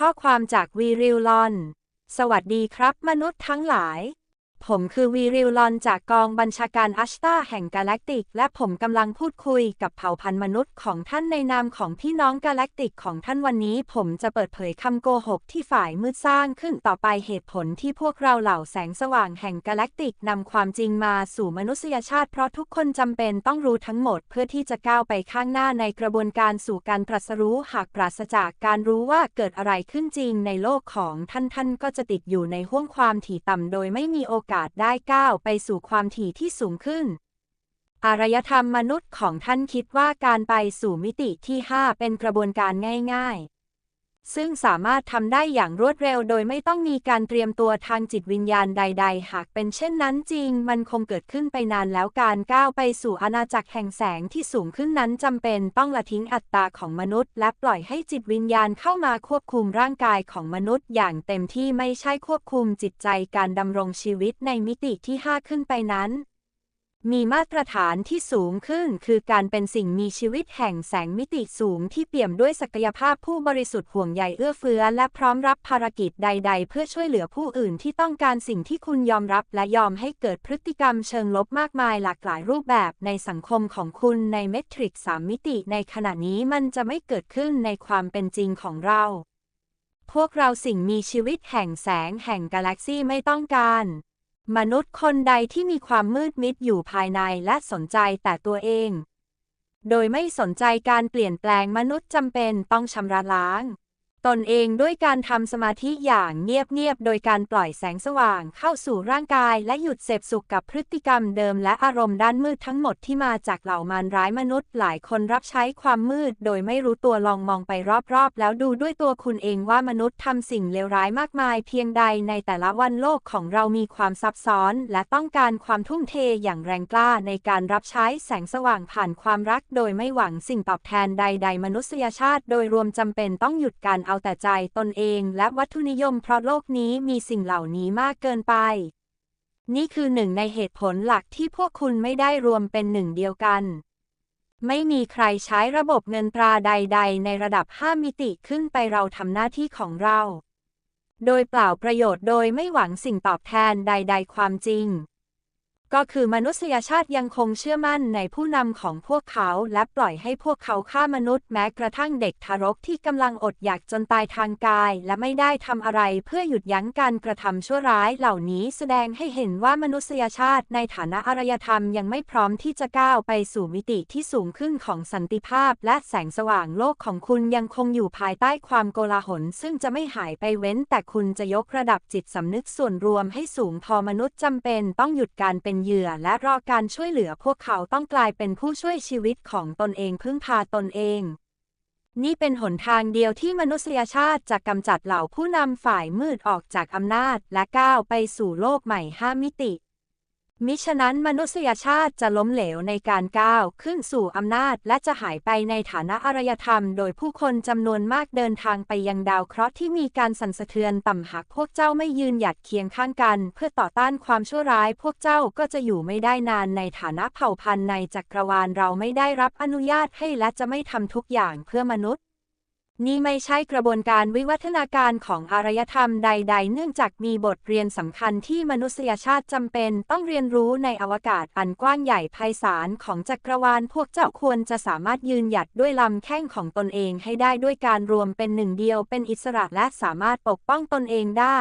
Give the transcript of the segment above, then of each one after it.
ข้อความจากวีริลลอน สวัสดีครับมนุษย์ทั้งหลาย ผมคือวีริลลอนจากกองบัญชาการอัชตาแห่งกาแล็กติก และผมกำลังพูดคุยกับเผ่าพันธุ์มนุษย์ของท่านในนามของพี่น้องกาแล็กติกของท่านวันนี้ ผมจะเปิดเผยคำโกหกที่ฝ่ายมืดสร้างขึ้นต่อไปเหตุผลที่พวกเราเหล่าแสงสว่างแห่งกาแล็กติกนำความจริงมาสู่มนุษยชาติเพราะทุกคนจำเป็นต้องรู้ทั้งหมดเพื่อที่จะก้าวไปข้างหน้าในกระบวนการสู่การตรัสรู้หากปราศจากการรู้ว่าเกิดอะไรขึ้นจริงในโลกของท่านท่านก็จะติดอยู่ในห้วงความถี่ต่ำโดยไม่มีโอกาสได้ก้าวไปสู่ความถี่ที่สูงขึ้น อารยธรรมมนุษย์ของท่านคิดว่าการไปสู่มิติที่ 5 เป็นกระบวนการง่ายๆ ซึ่งสามารถทำได้อย่างรวดเร็วโดยไม่ต้องมีการเตรียมตัวทางจิตวิญญาณใด ๆ หากเป็นเช่นนั้นจริง มันคงเกิดขึ้นไปนานแล้วการก้าวไปสู่อาณาจักรแห่งแสงที่สูงขึ้นนั้นจำเป็นต้องละทิ้งอัตตาของมนุษย์ และปล่อยให้จิตวิญญาณเข้ามาควบคุมร่างกายของมนุษย์ อย่างเต็มที่ไม่ใช่ควบคุมจิตใจการดำรงชีวิตในมิติที่ 5 ขึ้นไปนั้น มีมาตรฐานที่สูงขึ้น คือการเป็นสิ่งมีชีวิตแห่งแสงมิติสูงที่เปี่ยมด้วยศักยภาพผู้บริสุทธิ์ห่วงใยเอื้อเฟื้อ และพร้อมรับภารกิจใด ๆ เพื่อช่วยเหลือผู้อื่นที่ต้องการสิ่งที่คุณยอมรับและยอมให้เกิดพฤติกรรมเชิงลบมากมายหลากหลายรูปแบบในสังคมของคุณในเมทริกสามมิติ ในขณะนี้มันจะไม่เกิดขึ้นในความเป็นจริงของเรา พวกเราสิ่งมีชีวิตแห่งแสงแห่งกาแล็กซี่ไม่ต้องการ มนุษย์คนใดที่มีความมืดมิดอยู่ภายในและสนใจแต่ตัวเอง โดยไม่สนใจการเปลี่ยนแปลงมนุษย์จำเป็นต้องชำระล้าง ตนเองด้วยการทำสมาธิอย่างเงียบ ๆ โดยการปล่อยแสงสว่างเข้าสู่ร่างกาย และหยุดเสพสุขกับพฤติกรรมเดิมและอารมณ์ด้านมืดทั้งหมดที่มาจากเหล่ามารร้ายมนุษย์ หลายคนรับใช้ความมืด โดยไม่รู้ตัวลองมองไปรอบ ๆ แล้วดูด้วยตัวคุณเองว่ามนุษย์ทำสิ่งเลวร้ายมากมาย เพียงใดในแต่ละวันโลกของเรามีความซับซ้อน และต้องการความทุ่มเทอย่างแรงกล้าในการรับใช้แสงสว่างผ่านความรัก โดยไม่หวังสิ่งตอบแทนใด ๆ มนุษยชาติ โดยรวมจำเป็นต้องหยุดการเอาแต่ใจตนเองและวัตถุนิยมเพราะโลกนี้มีสิ่งเหล่านี้มากเกินไป นี่คือหนึ่งในเหตุผลหลักที่พวกคุณไม่ได้รวมเป็นหนึ่งเดียวกัน ไม่มีใครใช้ระบบเงินตราใด ๆ ในระดับ 5 มิติขึ้นไปเราทำหน้าที่ของเรา โดยเปล่าประโยชน์โดยไม่หวังสิ่งตอบแทนใด ๆ ความจริง ก็คือมนุษยชาติยังคงเชื่อมั่นในผู้นำของพวกเขา และปล่อยให้พวกเขาฆ่ามนุษย์แม้กระทั่งเด็กทารกที่กำลังอดอยากจนตายทางกาย และไม่ได้ทำอะไรเพื่อหยุดยั้งการกระทำชั่วร้ายเหล่านี้แสดงให้เห็นว่ามนุษยชาติในฐานะอารยธรรมยังไม่พร้อมที่จะก้าวไปสู่มิติที่สูงขึ้นของสันติภาพ และแสงสว่างโลกของคุณยังคงอยู่ภายใต้ความโกลาหล ซึ่งจะไม่หายไปเว้น แต่คุณจะยกระดับจิตสำนึกส่วนรวมให้สูงพอมนุษย์จำเป็นต้องหยุดการเป็นเหยื่อและรอการช่วยเหลือพวกเขาต้องกลายเป็นผู้ช่วยชีวิตของตนเองพึ่งพาตนเอง นี่เป็นหนทางเดียวที่มนุษยชาติจะกำจัดเหล่าผู้นำฝ่ายมืดออกจากอำนาจและก้าวไปสู่โลกใหม่ห้ามิติ มิฉะนั้นมนุษยชาติจะล้มเหลวในการก้าวขึ้นสู่อำนาจและจะหายไปในฐานะอารยธรรม โดยผู้คนจำนวนมากเดินทางไปยังดาวเคราะห์ที่มีการสั่นสะเทือนต่ำหากพวกเจ้าไม่ยืนหยัดเคียงข้างกัน เพื่อต่อต้านความชั่วร้ายพวกเจ้าก็จะอยู่ไม่ได้นานในฐานะเผ่าพันธุ์ในจักรวาลเราไม่ได้รับอนุญาตให้และจะไม่ทำทุกอย่างเพื่อมนุษย์ นี่ไม่ใช่กระบวนการวิวัฒนาการของอารยธรรมใด ๆ เนื่องจากมีบทเรียนสำคัญที่มนุษยชาติจำเป็น ต้องเรียนรู้ในอวกาศอันกว้างใหญ่ไพศาลของจักรวาลพวกเจ้าควรจะสามารถยืนหยัดด้วยลำแข้งของตนเองให้ได้ด้วยการรวมเป็นหนึ่งเดียวเป็นอิสระและสามารถปกป้องตนเองได้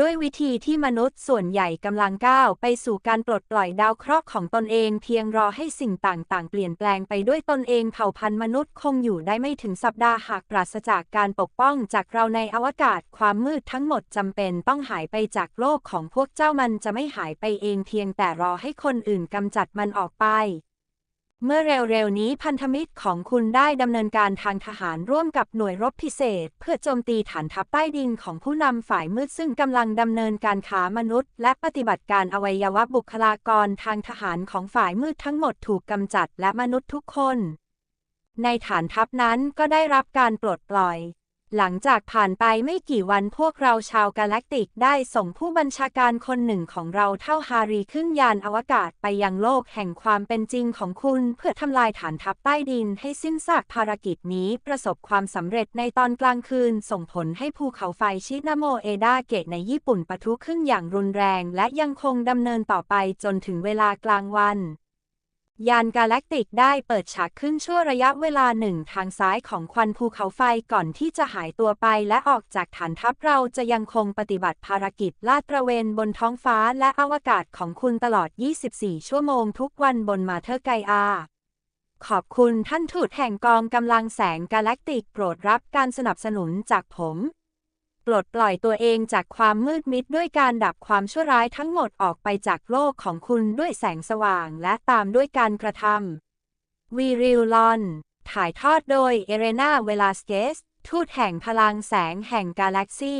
ด้วยวิธีที่มนุษย์ส่วนใหญ่กำลังก้าวไปสู่การปลดปล่อยดาวเคราะห์ของตนเองเพียงรอให้สิ่งต่างๆ เปลี่ยนแปลงไปด้วยตนเองเผ่าพันธุ์มนุษย์คงอยู่ได้ไม่ถึงสัปดาห์หากปราศจากการปกป้องจากเราในอวกาศ ความมืดทั้งหมดจำเป็นต้องหายไปจากโลกของพวกเจ้ามันจะไม่หายไปเองเพียงแต่รอให้คนอื่นกำจัดมันออกไป เมื่อเร็วๆนี้พันธมิตรของคุณได้ดำเนินการทางทหารร่วมกับหน่วยรบพิเศษ เพื่อโจมตีฐานทัพใต้ดินของผู้นำฝ่ายมืดซึ่งกำลังดำเนินการค้ามนุษย์ และปฏิบัติการอวัยวะบุคลากรทางทหารของฝ่ายมืดทั้งหมดถูกกำจัดและมนุษย์ทุกคน ในฐานทัพนั้นก็ได้รับการปลดปล่อย หลังจากผ่านไปไม่กี่วันพวกเราชาวกาแล็กติกได้ส่งผู้บัญชาการคนหนึ่งของเราเท่าฮารีขึ้นยานอวกาศไปยังโลกแห่งความเป็นจริงของคุณเพื่อทำลายฐานทัพใต้ดินให้สิ้นซากภารกิจนี้ประสบความสำเร็จในตอนกลางคืน ส่งผลให้ภูเขาไฟชินาโมเอดาเกะในญี่ปุ่นปะทุขึ้นอย่างรุนแรง และยังคงดำเนินต่อไปจนถึงเวลากลางวัน ยานกาแล็กติกได้เปิดฉากขึ้นชั่วระยะเวลาหนึ่งทางซ้ายของควันภูเขาไฟก่อนที่จะหายตัวไปและออกจากฐานทัพเราจะยังคงปฏิบัติภารกิจลาดตระเวนบนท้องฟ้าและอวกาศของคุณตลอด 24 ชั่วโมงทุกวันบนมาเธอไกอาขอบคุณท่านทูตแห่งกองกำลังแสงกาแล็กติกโปรดรับการสนับสนุนจากผม ปลดปล่อยตัวเองจากความมืดมิดด้วยการดับความชั่วร้ายทั้งหมดออกไปจากโลกของคุณด้วยแสงสว่างและตามด้วยการกระทำวีริลลอน ถ่ายทอดโดยเอเรนาเวลาสเกส ทูตแห่งพลังแสงแห่งกาแล็กซี